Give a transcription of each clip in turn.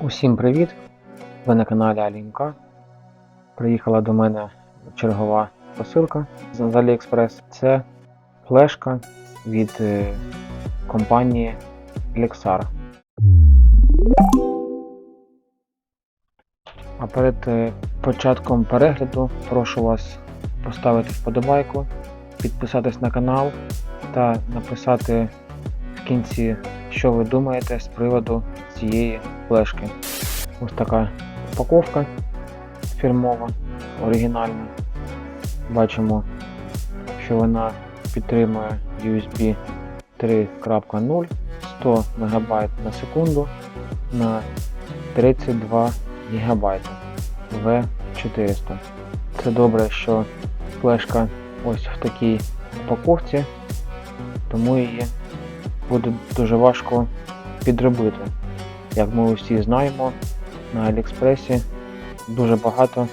Усім привіт! Ви на каналі Алінка. Приїхала до мене чергова посилка з AliExpress. Це флешка від е, компанії Lexar. А перед е, початком перегляду прошу вас поставити вподобайку, підписатись на канал та написати кінці, що ви думаєте з приводу цієї флешки. Ось така упаковка фірмова, оригінальна. Бачимо, що вона підтримує USB 3.0 100 МБ на секунду на 32 ГБ V400. Це добре, що флешка ось в такій упаковці, тому її буде дуже важко підробити. Як ми усі знаємо, на Аліекспресі дуже багато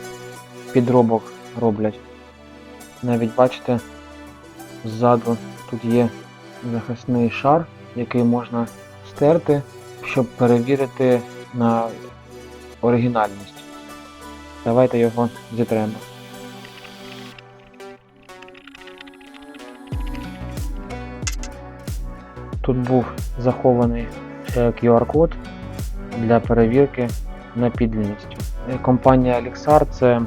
підробок роблять. Навіть бачите, ззаду тут є захисний шар, який можна стерти, щоб перевірити на оригінальність. Давайте його зітремо. Тут був захований е, QR-код для перевірки на підліність. Е, Компанія Lexar це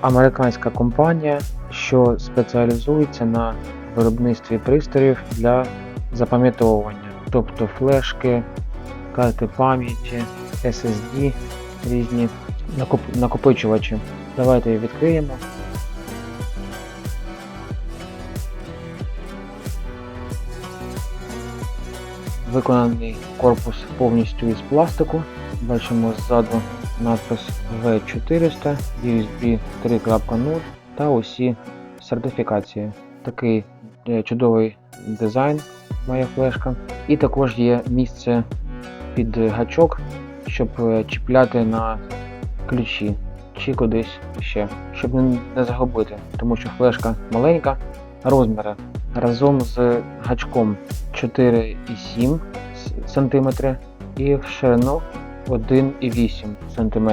американська компанія, що спеціалізується на виробництві пристроїв для запам'ятовування, тобто флешки, карти пам'яті, SSD, різні накоп- накопичувачі. Давайте відкриємо. Виконаний корпус повністю із пластику. Бачимо ззаду надпис V400, USB 3.0 та усі сертифікації. Такий е, чудовий дизайн має флешка. І також є місце під гачок, щоб е, чіпляти на ключі чи кудись ще, щоб не не загубити, тому що флешка маленька, розміри разом з гачком 4,7 см і в ширину 1,8 см.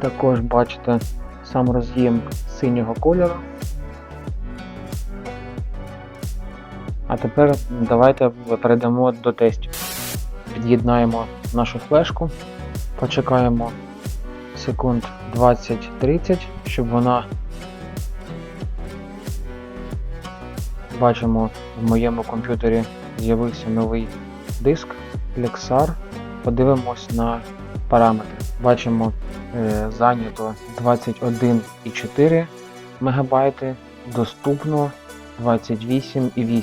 Також бачите сам роз'єм синього кольору. А тепер давайте перейдемо до тестів. Під'єднаємо нашу флешку, почекаємо секунд 20-30, щоб вона бачимо в моєму комп'ютері з'явився новий диск Lexar. Подивимось на параметри. Бачимо е, зайнято 21,4 МБ, доступно 28,8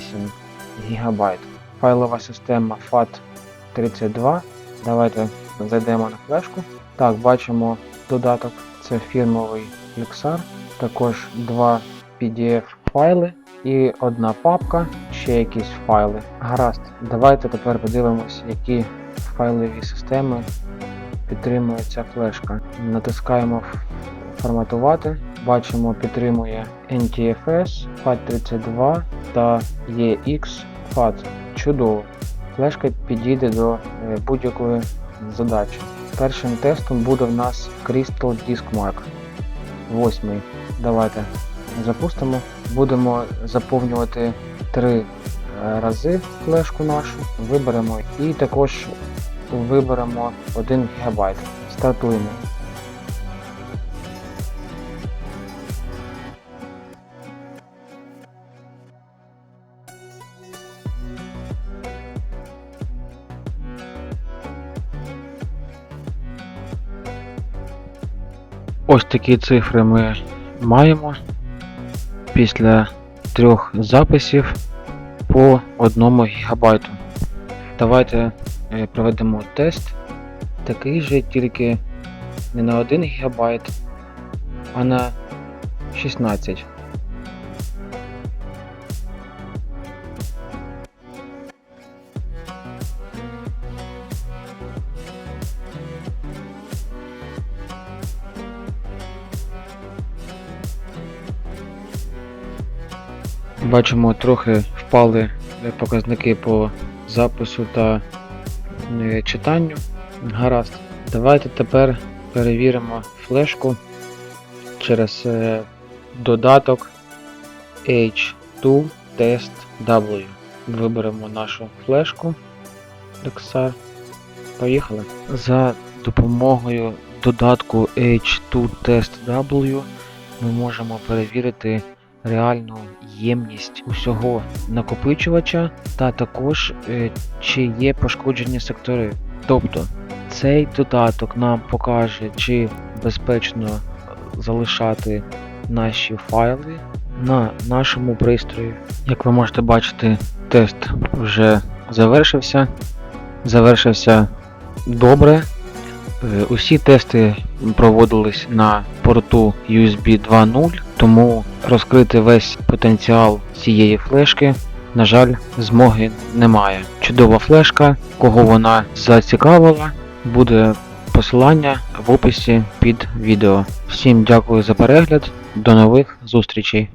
ГБ. Файлова система FAT32. Давайте зайдемо на флешку. Так, бачимо додаток, це фірмовий Lexar. Також два PDF файли і одна папка, ще якісь файли. Гаразд, давайте тепер подивимось, які файлові системи підтримує ця флешка. Натискаємо форматувати. Бачимо, підтримує NTFS, FAT32 та EX FAT. Чудово. Флешка підійде до е, будь-якої задачі. Першим тестом буде в нас Crystal Disk Mark. Восьмий. Давайте запустимо. Будемо заповнювати три е, рази флешку нашу. Виберемо і також виберемо 1 ГБ. Стартуємо. Ось такі цифри ми маємо після трьох записів по 1 ГБ. Давайте е, проведемо тест. Такий же, тільки не на 1 ГБ, а на 16. Бачимо, трохи впали показники по запису та е, читанню. Гаразд. Давайте тепер перевіримо флешку через е, додаток H2 Test W. Виберемо нашу флешку Lexar. Поїхали. За допомогою додатку H2 Test W ми можемо перевірити реальну ємність усього накопичувача та також е, чи є пошкоджені сектори. Тобто цей додаток нам покаже, чи безпечно залишати наші файли на нашому пристрої. Як ви можете бачити, тест вже завершився. Завершився добре. Е, Усі тести проводились на порту USB 2.0, тому розкрити весь потенціал цієї флешки, на жаль, змоги немає. Чудова флешка, кого вона зацікавила, буде посилання в описі під відео. Всім дякую за перегляд, до нових зустрічей!